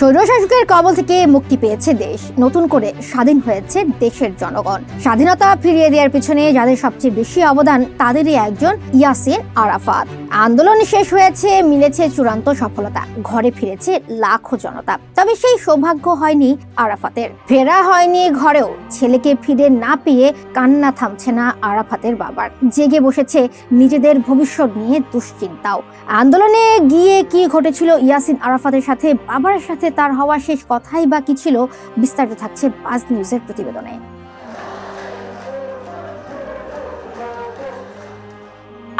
স্বৈরশাসকের কবল থেকে মুক্তি পেয়েছে দেশ। নতুন করে স্বাধীন হয়েছে দেশের জনগণ। স্বাধীনতা ফিরিয়ে দেওয়ার পিছনে যাদের সবচেয়ে বেশি অবদান, তাদেরই একজন ইয়াসিন আরাফাত। আন্দোলন শেষ হয়েছে, মিলেছে চূড়ান্ত সফলতা। ঘরে ফিরেছে লাখো জনতা। তবে সেই সৌভাগ্য হয়নি আরাফাতের। ফেরা হয়নি ঘরেও। ছেলেকে ফিরে না পেয়ে কান্না থামছে না আরাফাতের বাবার। জেগে বসেছে নিজেদের ভবিষ্যৎ নিয়ে দুশ্চিন্তাও। আন্দোলনে গিয়ে কি ঘটেছিল ইয়াসিন আরাফাতের সাথে, বাবার সাথে তার হওয়া শেষ কথাই বা কি ছিল বিস্তারিত থাকছে বাজ নিউজের প্রতিবেদনে।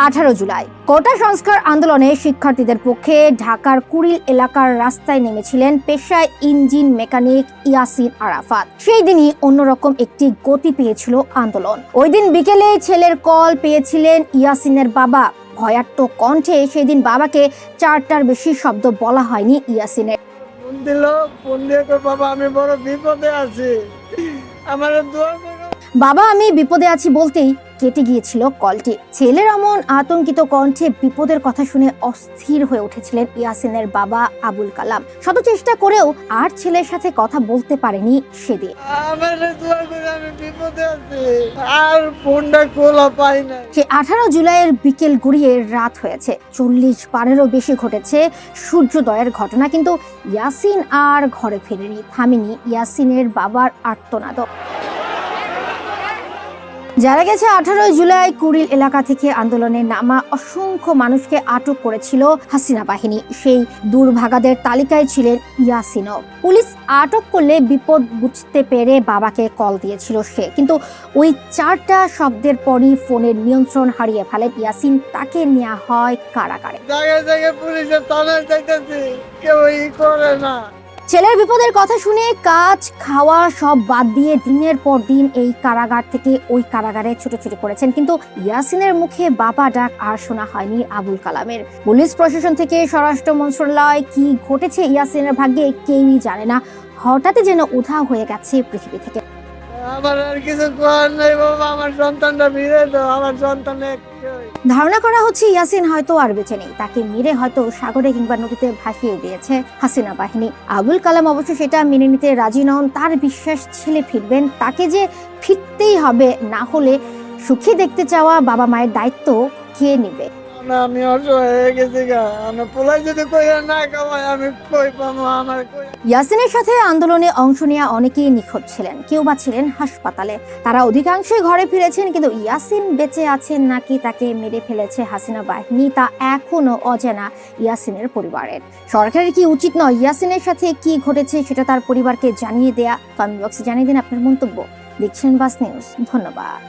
আঠারো জুলাই, কোটা সংস্কার আন্দোলনে শিক্ষার্থীদের পক্ষে ঢাকার কুড়িল এলাকার রাস্তায় নেমেছিলেন পেশায় ইঞ্জিন মেকানিক ইয়াসিন আরাফাত। সেই দিনই অন্যরকম একটি গতি পেয়েছিল আন্দোলন। ওই দিন বিকেলে ছেলের কল পেয়েছিলেন ইয়াসিনের বাবা। ভয়ার্ত কণ্ঠে সেদিন বাবাকে চারটার বেশি শব্দ বলা হয়নি ইয়াসিনের। ফোন দিল, ফোন দিয়ে কই বাবা, আমি বড় বিপদে আছি। আমার দোয়া বাবা, আমি বিপদে আছি বলতেই কেটে গিয়েছিল কলটি। ছেলের এমন আতঙ্কিত কণ্ঠে বিপদের কথা শুনে অস্থির হয়ে উঠেছিলেন ইয়াসিনের বাবা আবুল কালাম। শত চেষ্টা করেও আর ছেলের সাথে কথা বলতে পারেনি সেদিন। সে আঠারো জুলাইয়ের বিকেল গড়িয়ে রাত হয়েছে। চল্লিশ পারেরও বেশি ঘটেছে সূর্যোদয়ের ঘটনা কিন্তু ইয়াসিন আর ঘরে ফেরেনি। থামেনি ইয়াসিনের বাবার আর্তনাদ যারা গেছে আঠারো জুলাই কুড়িল এলাকা থেকে আন্দোলনে নামা অসংখ্য মানুষকে আটক করেছিল হাসিনা বাহিনী। সেই দুর্ভাগাদের তালিকায় ছিলেন ইয়াসিনও। পুলিশ আটক করলে বিপদ বুঝতে পেরে বাবাকে কল দিয়েছিল সে। কিন্তু ওই চারটা শব্দের পরই ফোনের নিয়ন্ত্রণ হারিয়ে ফেলেন ইয়াসিন। তাকে নেওয়া হয় কারাগারে। জায়গায় জায়গায় পুলিশের কেউ করে না। ছেলের বিপদের কথা শুনে কাজ, খাওয়া সব বাদ দিয়ে দিনের পর দিন এই কারাগার থেকে ওই কারাগারে ছুটোছুটি করেছেন। কিন্তু ইয়াসিনের মুখে বাবা ডাক আর শোনা হয়নি আবুল কালামের। পুলিশ প্রশাসন থেকে স্বরাষ্ট্র মন্ত্রণালয় কি ঘটেছে ইয়াসিনের ভাগ্যে কেউই জানে না। হঠাৎই যেন উধাও হয়ে গেছে পৃথিবী থেকে। আমার আর কিছু করার নেই বাবা, আমার সন্তানটা ফিরে দাও আমার সন্তানে ধারণা করা হচ্ছে ইয়াসিন হয়তো আর বেঁচে নেই। তাকে মেরে হয়তো সাগরে কিংবা নদীতে ভাসিয়ে দিয়েছে হাসিনা বাহিনী। আবুল কালাম অবশ্য সেটা মেনে নিতে রাজি নন, তার বিশ্বাস ছেলে ফিরবেন, তাকে যে ফিরতেই হবে না হলে সুখী দেখতে চাওয়া বাবা মায়ের দায়িত্ব কে নেবে? না, আমি হয়ে গেছি গা। আমার পোলাই যদি কই না কামাই আমি কই পাবো আমার ইয়াসিনের সাথে আন্দোলনে অংশ নেওয়া অনেকেই নিখোঁজ ছিলেন, কেউ বা ছিলেন হাসপাতালে। তারা অধিকাংশই ঘরে ফিরেছেন, কিন্তু ইয়াসিন বেঁচে আছেন নাকি তাকে মেরে ফেলেছে হাসিনা বাহিনী, তা এখনও অজানা ইয়াসিনের পরিবারের। সরকারের কি উচিত নয় ইয়াসিনের সাথে কি ঘটেছে সেটা তার পরিবারকে জানিয়ে দেয়া? কমেন্ট বক্সে জানিয়ে দিন আপনার মন্তব্য। দেখছেন বাস নিউজ, ধন্যবাদ।